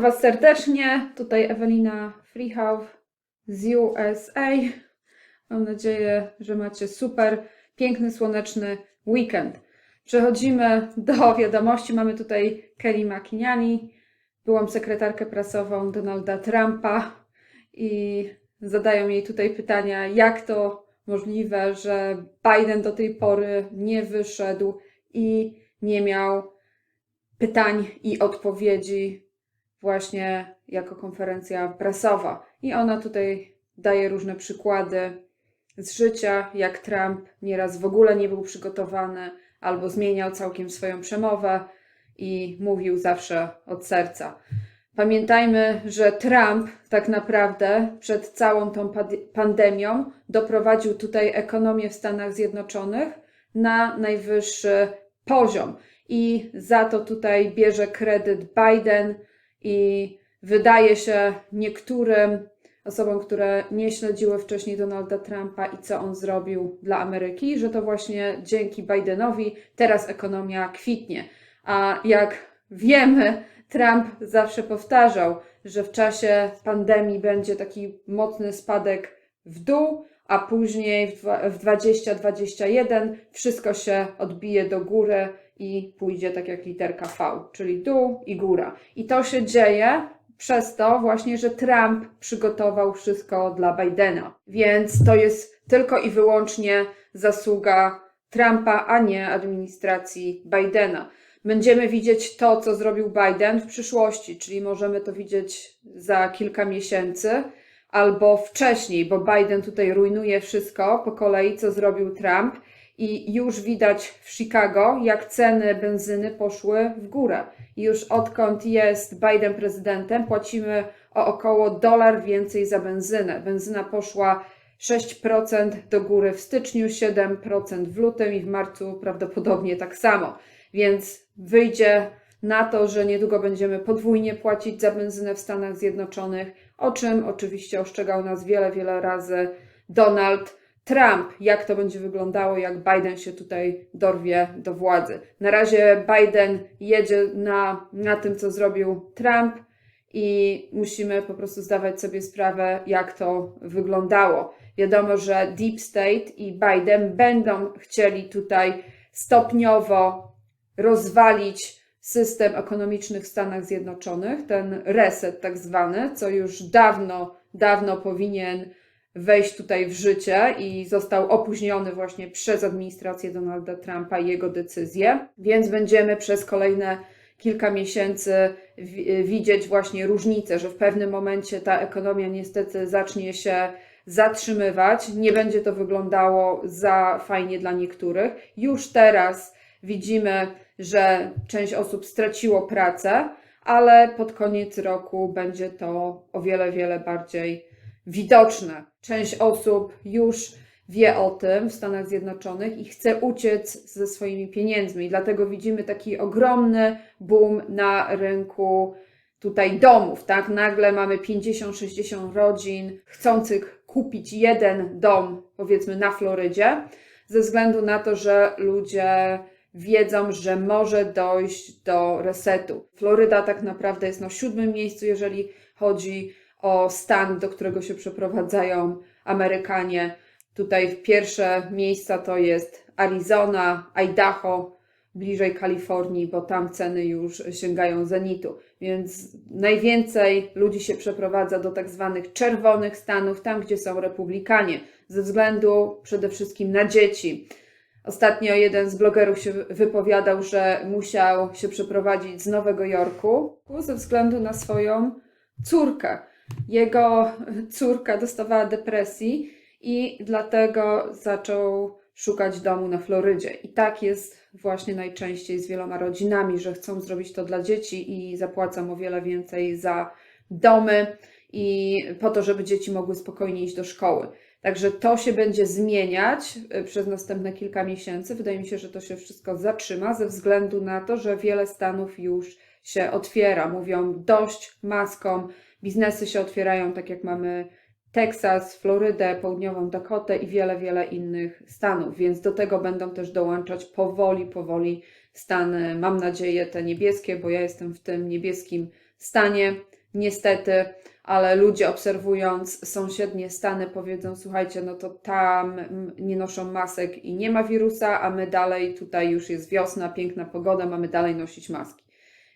Was serdecznie. Tutaj Ewelina Freehouse z USA. Mam nadzieję, że macie super, piękny, słoneczny weekend. Przechodzimy do wiadomości. Mamy tutaj Kelly McInerney. Byłam sekretarkę prasową Donalda Trumpa i zadają jej tutaj pytania, jak to możliwe, że Biden do tej pory nie wyszedł i nie miał pytań i odpowiedzi właśnie jako konferencja prasowa. I ona tutaj daje różne przykłady z życia, jak Trump nieraz w ogóle nie był przygotowany albo zmieniał całkiem swoją przemowę i mówił zawsze od serca. Pamiętajmy, że Trump tak naprawdę przed całą tą pandemią doprowadził tutaj ekonomię w Stanach Zjednoczonych na najwyższy poziom. I za to tutaj bierze kredyt Biden i wydaje się niektórym osobom, które nie śledziły wcześniej Donalda Trumpa i co on zrobił dla Ameryki, że to właśnie dzięki Bidenowi teraz ekonomia kwitnie. A jak wiemy, Trump zawsze powtarzał, że w czasie pandemii będzie taki mocny spadek w dół, a później w 2021 wszystko się odbije do góry i pójdzie tak jak literka V, czyli dół i góra. I to się dzieje przez to właśnie, że Trump przygotował wszystko dla Bidena. Więc to jest tylko i wyłącznie zasługa Trumpa, a nie administracji Bidena. Będziemy widzieć to, co zrobił Biden w przyszłości, czyli możemy to widzieć za kilka miesięcy albo wcześniej, bo Biden tutaj rujnuje wszystko po kolei, co zrobił Trump i już widać w Chicago, jak ceny benzyny poszły w górę. Już odkąd jest Biden prezydentem, płacimy o około dolar więcej za benzynę. Benzyna poszła 6% do góry w styczniu, 7% w lutym i w marcu prawdopodobnie tak samo. Więc wyjdzie na to, że niedługo będziemy podwójnie płacić za benzynę w Stanach Zjednoczonych, o czym oczywiście ostrzegał nas wiele, wiele razy Donald Trump, jak to będzie wyglądało, jak Biden się tutaj dorwie do władzy. Na razie Biden jedzie na, na tym, co zrobił Trump, i musimy po prostu zdawać sobie sprawę, jak to wyglądało. Wiadomo, że Deep State i Biden będą chcieli tutaj stopniowo rozwalić system ekonomiczny w Stanach Zjednoczonych, ten reset tak zwany, co już dawno, dawno powinien wejść tutaj w życie i został opóźniony właśnie przez administrację Donalda Trumpa i jego decyzję, więc będziemy przez kolejne kilka miesięcy widzieć właśnie różnicę, że w pewnym momencie ta ekonomia niestety zacznie się zatrzymywać. Nie będzie to wyglądało za fajnie dla niektórych. Już teraz widzimy, że część osób straciło pracę, ale pod koniec roku będzie to o wiele, wiele bardziej widoczne. Część osób już wie o tym w Stanach Zjednoczonych i chce uciec ze swoimi pieniędzmi. Dlatego widzimy taki ogromny boom na rynku tutaj domów, tak? Nagle mamy 50-60 rodzin chcących kupić jeden dom, powiedzmy na Florydzie, ze względu na to, że ludzie wiedzą, że może dojść do resetu. Floryda tak naprawdę jest na siódmym miejscu, jeżeli chodzi o stan, do którego się przeprowadzają Amerykanie. Tutaj pierwsze miejsca to jest Arizona, Idaho, bliżej Kalifornii, bo tam ceny już sięgają zenitu. Więc najwięcej ludzi się przeprowadza do tak zwanych czerwonych stanów, tam gdzie są republikanie, ze względu przede wszystkim na dzieci. Ostatnio jeden z blogerów się wypowiadał, że musiał się przeprowadzić z Nowego Jorku ze względu na swoją córkę. Jego córka dostawała depresji i dlatego zaczął szukać domu na Florydzie. I tak jest właśnie najczęściej z wieloma rodzinami, że chcą zrobić to dla dzieci i zapłacą o wiele więcej za domy i po to, żeby dzieci mogły spokojnie iść do szkoły. Także to się będzie zmieniać y, przez następne kilka miesięcy. Wydaje mi się, że to się wszystko zatrzyma ze względu na to, że wiele stanów już się otwiera. Mówią dość maskom, biznesy się otwierają, tak jak mamy Teksas, Florydę, Południową Dakotę i wiele, wiele innych stanów, więc do tego będą też dołączać powoli, powoli stany, mam nadzieję, te niebieskie, bo ja jestem w tym niebieskim stanie, niestety, ale ludzie obserwując sąsiednie stany powiedzą, słuchajcie, no to tam nie noszą masek i nie ma wirusa, a my dalej, tutaj już jest wiosna, piękna pogoda, mamy dalej nosić maski.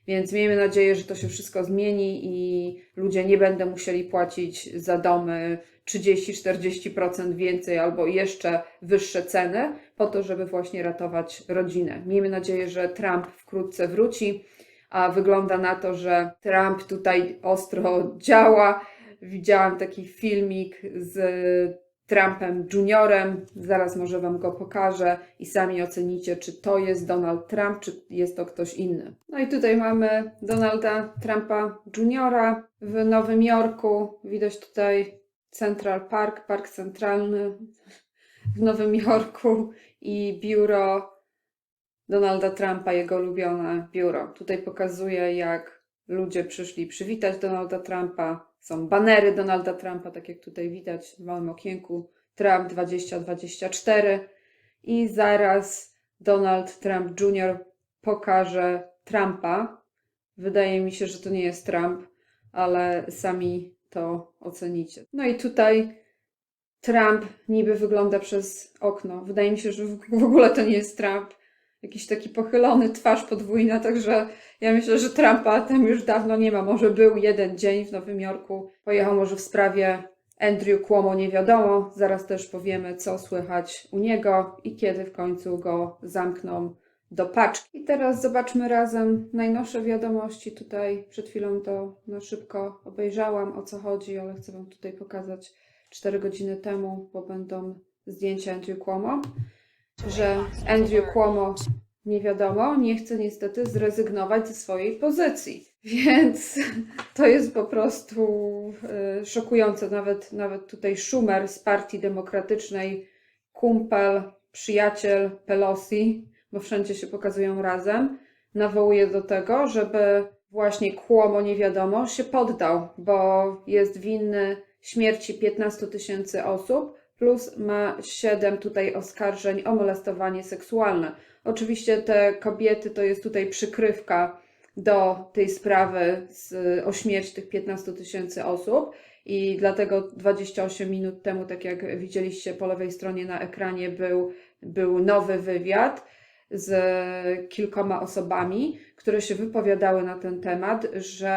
Więc miejmy nadzieję, że to się wszystko zmieni i ludzie nie będą musieli płacić za domy 30-40% więcej albo jeszcze wyższe ceny po to, żeby właśnie ratować rodzinę. Miejmy nadzieję, że Trump wkrótce wróci, a wygląda na to, że Trump tutaj ostro działa. Widziałam taki filmik z Trumpem Juniorem. Zaraz może Wam go pokażę i sami ocenicie, czy to jest Donald Trump, czy jest to ktoś inny. No i tutaj mamy Donalda Trumpa Juniora w Nowym Jorku. Widać tutaj Central Park, Park Centralny w Nowym Jorku i biuro Donalda Trumpa, jego ulubione biuro. Tutaj pokazuje, jak ludzie przyszli przywitać Donalda Trumpa. Są banery Donalda Trumpa, tak jak tutaj widać w małym okienku. Trump 2024 i zaraz Donald Trump Jr. pokaże Trumpa. Wydaje mi się, że to nie jest Trump, ale sami to ocenicie. No i tutaj Trump niby wygląda przez okno. Wydaje mi się, że w ogóle to nie jest Trump. Jakiś taki pochylony, twarz podwójna, także ja myślę, że Trumpa tam już dawno nie ma. Może był jeden dzień w Nowym Jorku. Pojechał może w sprawie Andrew Cuomo, nie wiadomo. Zaraz też powiemy, co słychać u niego i kiedy w końcu go zamkną do paczki. I teraz zobaczmy razem najnowsze wiadomości. Tutaj przed chwilą to na szybko obejrzałam, o co chodzi, ale chcę Wam tutaj pokazać 4 godziny temu, bo będą zdjęcia Andrew Cuomo, że Andrew Cuomo nie wiadomo, nie chce niestety zrezygnować ze swojej pozycji. Więc to jest po prostu y, szokujące. Nawet, nawet tutaj Schumer z Partii Demokratycznej, kumpel, przyjaciel Pelosi, bo wszędzie się pokazują razem, nawołuje do tego, żeby właśnie Cuomo nie wiadomo się poddał, bo jest winny śmierci 15 tysięcy osób, plus ma 7 tutaj oskarżeń o molestowanie seksualne. Oczywiście te kobiety to jest tutaj przykrywka do tej sprawy z, o śmierć tych 15 tysięcy osób i dlatego 28 minut temu, tak jak widzieliście po lewej stronie na ekranie, był, był nowy wywiad z kilkoma osobami, które się wypowiadały na ten temat, że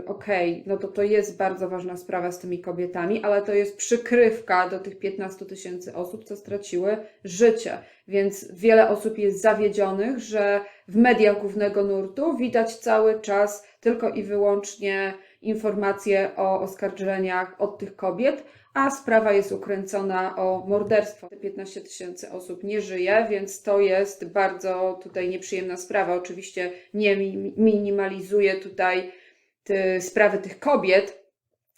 y, okej, okay, no to to jest bardzo ważna sprawa z tymi kobietami, ale to jest przykrywka do tych 15 tysięcy osób, co straciły życie. Więc wiele osób jest zawiedzionych, że w mediach głównego nurtu widać cały czas tylko i wyłącznie informacje o oskarżeniach od tych kobiet, a sprawa jest ukręcona o morderstwo. Te 15 tysięcy osób nie żyje, więc to jest bardzo tutaj nieprzyjemna sprawa. Oczywiście nie minimalizuje tutaj sprawy tych kobiet,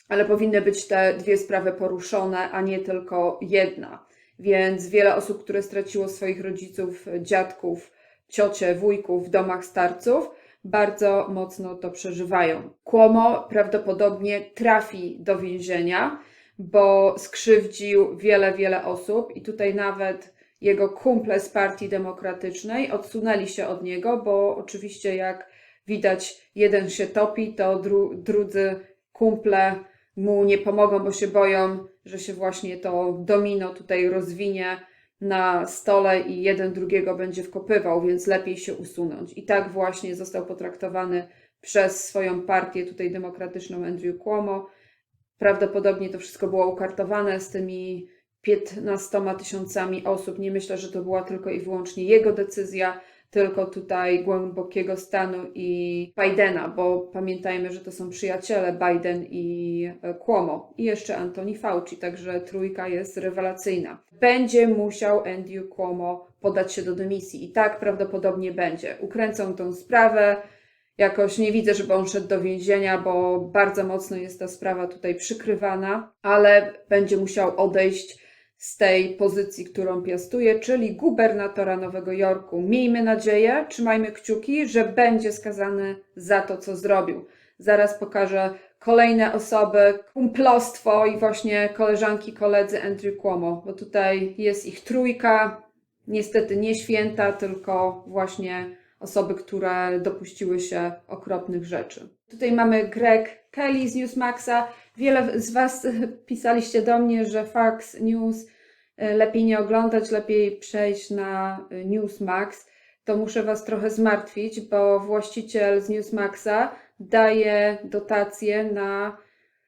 ale powinny być te dwie sprawy poruszone, a nie tylko jedna. Więc wiele osób, które straciło swoich rodziców, dziadków, ciocie, wujków w domach starców, bardzo mocno to przeżywają. Kłomo prawdopodobnie trafi do więzienia, bo skrzywdził wiele, wiele osób i tutaj nawet jego kumple z Partii Demokratycznej odsunęli się od niego, bo oczywiście jak widać, jeden się topi, to dru drudzy kumple mu nie pomogą, bo się boją, że się właśnie to domino tutaj rozwinie na stole i jeden drugiego będzie wkopywał, więc lepiej się usunąć. I tak właśnie został potraktowany przez swoją partię tutaj demokratyczną Andrew Cuomo. Prawdopodobnie to wszystko było ukartowane z tymi 15 tysiącami osób. Nie myślę, że to była tylko i wyłącznie jego decyzja, tylko tutaj głębokiego stanu i Bidena, bo pamiętajmy, że to są przyjaciele Biden i e, Cuomo i jeszcze Antoni Fauci, także trójka jest rewelacyjna. Będzie musiał Andrew Cuomo podać się do dymisji i tak prawdopodobnie będzie. Ukręcą tą sprawę, jakoś nie widzę, żeby on szedł do więzienia, bo bardzo mocno jest ta sprawa tutaj przykrywana, ale będzie musiał odejść z tej pozycji, którą piastuje, czyli gubernatora Nowego Jorku. Miejmy nadzieję, trzymajmy kciuki, że będzie skazany za to, co zrobił. Zaraz pokażę kolejne osoby, kumplostwo i właśnie koleżanki, koledzy Andrew Cuomo, bo tutaj jest ich trójka, niestety nie święta, tylko właśnie osoby, które dopuściły się okropnych rzeczy. Tutaj mamy Greg Kelly z Newsmaxa. Wiele z Was pisaliście do mnie, że Fox News lepiej nie oglądać, lepiej przejść na e, Newsmax. To muszę Was trochę zmartwić, bo właściciel z Newsmaxa daje dotacje na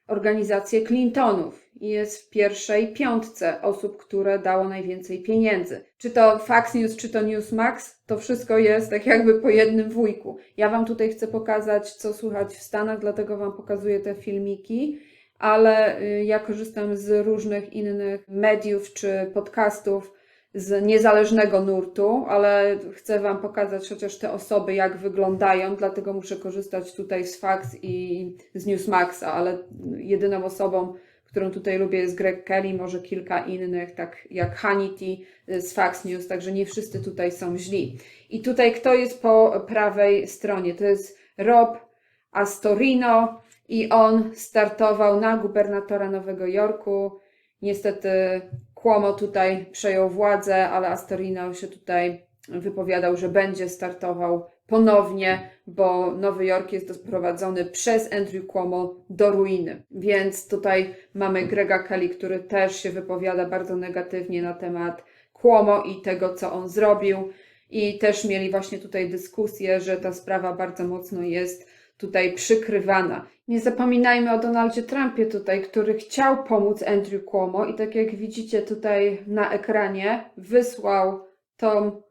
organizację Clintonów i jest w pierwszej piątce osób, które dało najwięcej pieniędzy. Czy to Fox News, czy to Newsmax, to wszystko jest tak jakby po jednym wujku. Ja Wam tutaj chcę pokazać, co słychać w Stanach, dlatego Wam pokazuję te filmiki, ale y, ja korzystam z różnych innych mediów czy podcastów z niezależnego nurtu, ale chcę Wam pokazać chociaż te osoby, jak wyglądają, dlatego muszę korzystać tutaj z Fax i z Newsmaxa, ale jedyną osobą, którą tutaj lubię jest Greg Kelly, może kilka innych, tak jak Hannity z Fox News, także nie wszyscy tutaj są źli. I tutaj kto jest po prawej stronie? To jest Rob Astorino i on startował na gubernatora Nowego Jorku. Niestety Cuomo tutaj przejął władzę, ale Astorino się tutaj wypowiadał, że będzie startował ponownie, bo Nowy Jork jest doprowadzony przez Andrew Cuomo do ruiny. Więc tutaj mamy Grega Kelly, który też się wypowiada bardzo negatywnie na temat Cuomo i tego, co on zrobił. I też mieli właśnie tutaj dyskusję, że ta sprawa bardzo mocno jest tutaj przykrywana. Nie zapominajmy o Donaldzie Trumpie tutaj, który chciał pomóc Andrew Cuomo i tak jak widzicie tutaj na ekranie, wysłał tą,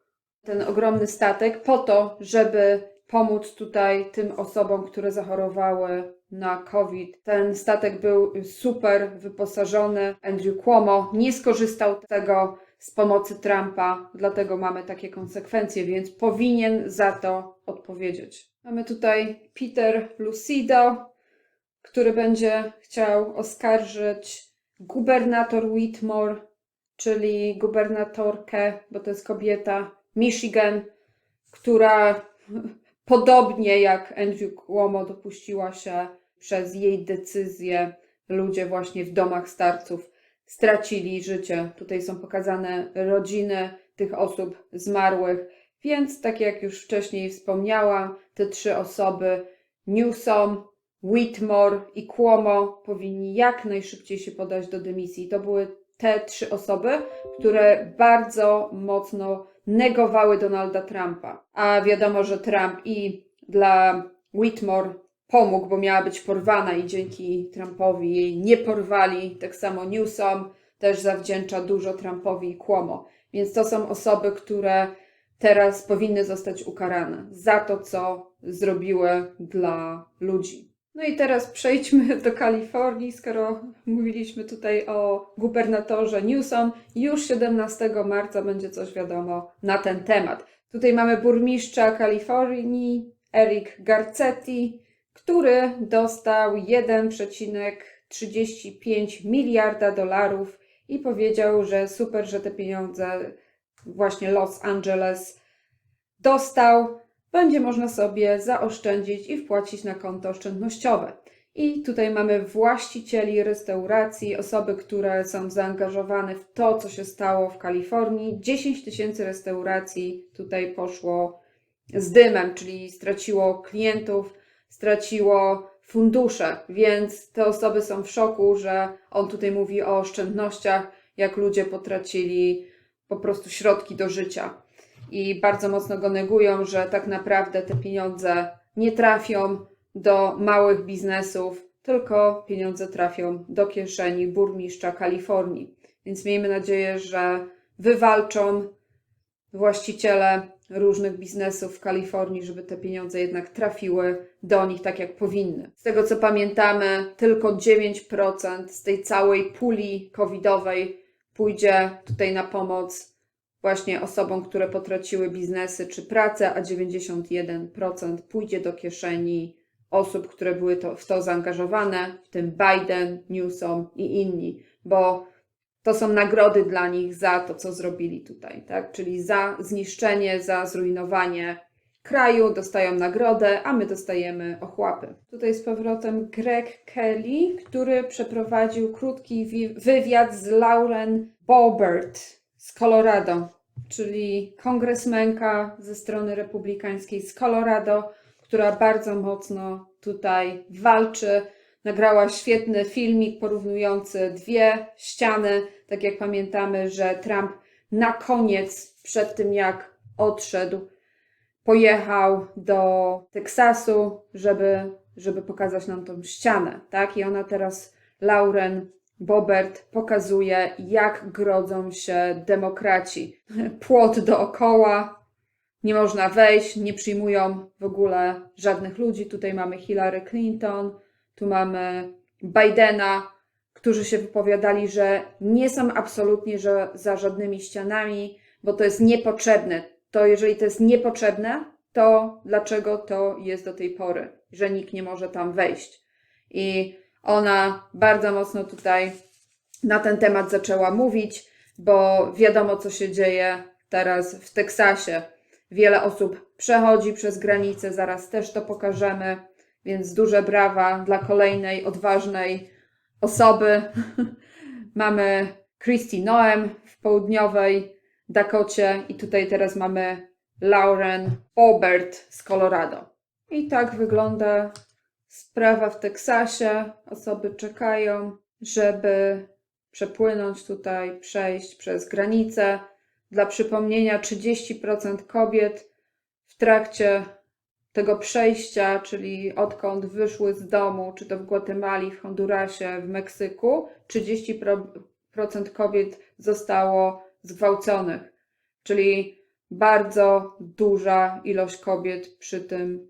ten ogromny statek po to, żeby pomóc tutaj tym osobom, które zachorowały na COVID. Ten statek był super wyposażony. Andrew Cuomo nie skorzystał z tego z pomocy Trumpa, dlatego mamy takie konsekwencje, więc powinien za to odpowiedzieć. Mamy tutaj Peter Lucido, który będzie chciał oskarżyć gubernator Whitmore, czyli gubernatorkę, bo to jest kobieta, Michigan, która podobnie jak Andrew Cuomo dopuściła się przez jej decyzję ludzie właśnie w domach starców stracili życie. Tutaj są pokazane rodziny tych osób zmarłych, więc tak jak już wcześniej wspomniałam, te trzy osoby Newsom, Whitmore i Cuomo powinni jak najszybciej się podać do dymisji. To były te trzy osoby, które bardzo mocno negowały Donalda Trumpa. A wiadomo, że Trump i dla Whitmore pomógł, bo miała być porwana i dzięki Trumpowi jej nie porwali. Tak samo Newsom też zawdzięcza dużo Trumpowi i Cuomo. Więc to są osoby, które teraz powinny zostać ukarane za to, co zrobiły dla ludzi. No i teraz przejdźmy do Kalifornii, skoro mówiliśmy tutaj o gubernatorze Newsom. Już 17 marca będzie coś wiadomo na ten temat. Tutaj mamy burmistrza Kalifornii, Eric Garcetti, który dostał 1,35 miliarda dolarów i powiedział, że super, że te pieniądze właśnie Los Angeles dostał, będzie można sobie zaoszczędzić i wpłacić na konto oszczędnościowe. I tutaj mamy właścicieli restauracji, osoby, które są zaangażowane w to, co się stało w Kalifornii. 10 tysięcy restauracji tutaj poszło z dymem, czyli straciło klientów, straciło fundusze, więc te osoby są w szoku, że on tutaj mówi o oszczędnościach, jak ludzie potracili po prostu środki do życia. I bardzo mocno go negują, że tak naprawdę te pieniądze nie trafią do małych biznesów, tylko pieniądze trafią do kieszeni burmistrza Kalifornii. Więc miejmy nadzieję, że wywalczą właściciele różnych biznesów w Kalifornii, żeby te pieniądze jednak trafiły do nich tak jak powinny. Z tego co pamiętamy, tylko 9% z tej całej puli covidowej pójdzie tutaj na pomoc właśnie osobom, które potraciły biznesy czy pracę, a 91% pójdzie do kieszeni osób, które były to, w to zaangażowane, w tym Biden, Newsom i inni, bo to są nagrody dla nich za to, co zrobili tutaj, tak? Czyli za zniszczenie, za zrujnowanie kraju dostają nagrodę, a my dostajemy ochłapy. Tutaj z powrotem Greg Kelly, który przeprowadził krótki wi- wywiad z Lauren Boebert z Colorado. czyli kongresmenka ze strony republikańskiej z Colorado, która bardzo mocno tutaj walczy. Nagrała świetny filmik porównujący dwie ściany. Tak jak pamiętamy, że Trump na koniec, przed tym jak odszedł, pojechał do Teksasu, żeby, żeby pokazać nam tą ścianę, tak? I ona teraz, Lauren Bobert, pokazuje, jak grodzą się demokraci. Płot dookoła, nie można wejść, nie przyjmują w ogóle żadnych ludzi. Tutaj mamy Hillary Clinton, tu mamy Bidena, którzy się wypowiadali, że nie są absolutnie że za żadnymi ścianami, bo to jest niepotrzebne. To jeżeli to jest niepotrzebne, to dlaczego to jest do tej pory, że nikt nie może tam wejść? I ona bardzo mocno tutaj na ten temat zaczęła mówić, bo wiadomo, co się dzieje teraz w Teksasie. Wiele osób przechodzi przez granicę, zaraz też to pokażemy, więc duże brawa dla kolejnej odważnej osoby. mamy Christy Noem w południowej Dakocie i tutaj teraz mamy Lauren Obert z Colorado. I tak wygląda sprawa w Teksasie. Osoby czekają, żeby przepłynąć tutaj, przejść przez granicę. Dla przypomnienia, 30% kobiet w trakcie tego przejścia, czyli odkąd wyszły z domu, czy to w Gwatemali, w Hondurasie, w Meksyku, 30% kobiet zostało zgwałconych. Czyli bardzo duża ilość kobiet przy tym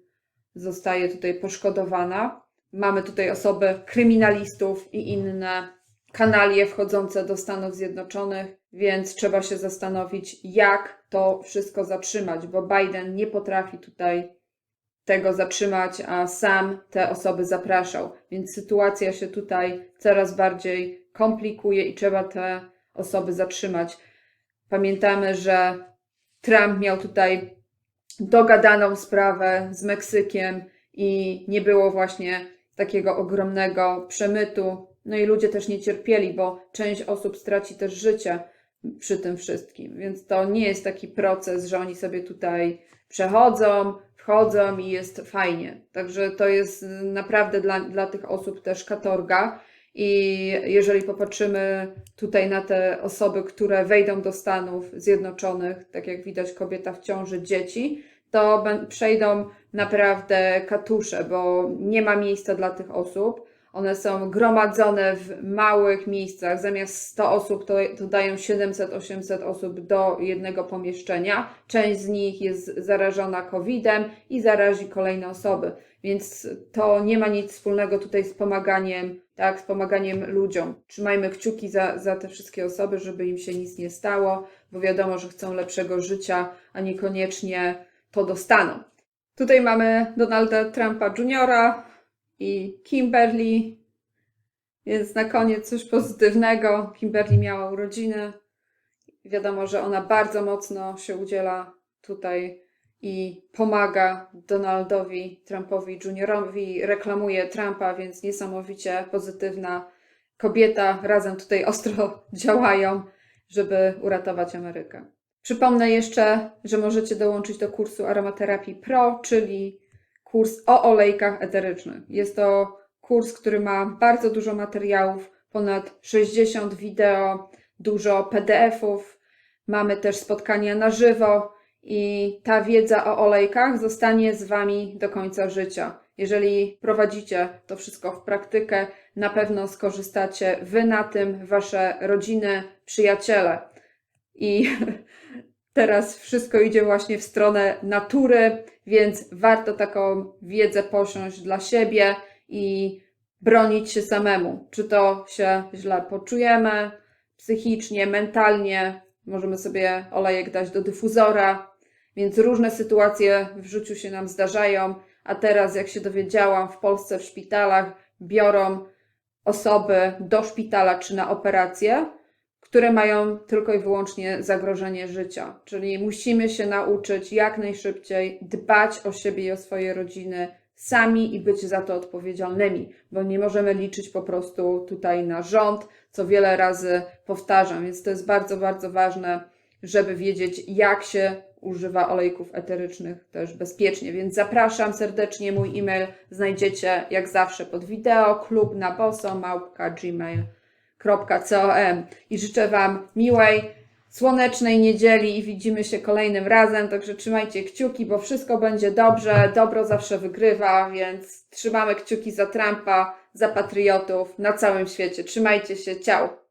zostaje tutaj poszkodowana. Mamy tutaj osoby kryminalistów i inne kanalie wchodzące do Stanów Zjednoczonych, więc trzeba się zastanowić, jak to wszystko zatrzymać, bo Biden nie potrafi tutaj tego zatrzymać, a sam te osoby zapraszał. Więc sytuacja się tutaj coraz bardziej komplikuje i trzeba te osoby zatrzymać. Pamiętamy, że Trump miał tutaj dogadaną sprawę z Meksykiem i nie było właśnie takiego ogromnego przemytu. No i ludzie też nie cierpieli, bo część osób straci też życie przy tym wszystkim. Więc to nie jest taki proces, że oni sobie tutaj przechodzą, wchodzą i jest fajnie. Także to jest naprawdę dla, dla tych osób też katorga. I jeżeli popatrzymy tutaj na te osoby, które wejdą do Stanów Zjednoczonych, tak jak widać, kobieta w ciąży, dzieci, to przejdą naprawdę katusze, bo nie ma miejsca dla tych osób. One są gromadzone w małych miejscach. Zamiast 100 osób, to, to dają 700-800 osób do jednego pomieszczenia. Część z nich jest zarażona COVID-em i zarazi kolejne osoby. Więc to nie ma nic wspólnego tutaj z pomaganiem, tak, z pomaganiem ludziom. Trzymajmy kciuki za, za te wszystkie osoby, żeby im się nic nie stało, bo wiadomo, że chcą lepszego życia, a niekoniecznie to dostaną. Tutaj mamy Donalda Trumpa Jr. i Kimberly, więc na koniec coś pozytywnego. Kimberly miała urodziny. Wiadomo, że ona bardzo mocno się udziela tutaj i pomaga Donaldowi Trumpowi Juniorowi, reklamuje Trumpa, więc niesamowicie pozytywna kobieta. Razem tutaj ostro działają, żeby uratować Amerykę. Przypomnę jeszcze, że możecie dołączyć do kursu Aromaterapii Pro, czyli kurs o olejkach eterycznych. Jest to kurs, który ma bardzo dużo materiałów, ponad 60 wideo, dużo PDF-ów. Mamy też spotkania na żywo i ta wiedza o olejkach zostanie z Wami do końca życia. Jeżeli prowadzicie to wszystko w praktykę, na pewno skorzystacie Wy na tym, Wasze rodziny, przyjaciele. I teraz wszystko idzie właśnie w stronę natury, więc warto taką wiedzę posiąść dla siebie i bronić się samemu. Czy to się źle poczujemy psychicznie, mentalnie, możemy sobie olejek dać do dyfuzora, więc różne sytuacje w życiu się nam zdarzają, a teraz, jak się dowiedziałam, w Polsce w szpitalach biorą osoby do szpitala czy na operacje, które mają tylko i wyłącznie zagrożenie życia. Czyli musimy się nauczyć jak najszybciej dbać o siebie i o swoje rodziny sami i być za to odpowiedzialnymi, bo nie możemy liczyć po prostu tutaj na rząd, co wiele razy powtarzam, więc to jest bardzo, bardzo ważne, żeby wiedzieć, jak się używa olejków eterycznych też bezpiecznie. Więc zapraszam serdecznie. Mój e-mail znajdziecie jak zawsze pod wideo klub na boso małpka gmail.com i życzę Wam miłej, słonecznej niedzieli i widzimy się kolejnym razem. Także trzymajcie kciuki, bo wszystko będzie dobrze. Dobro zawsze wygrywa, więc trzymamy kciuki za Trumpa, za patriotów na całym świecie. Trzymajcie się, ciao!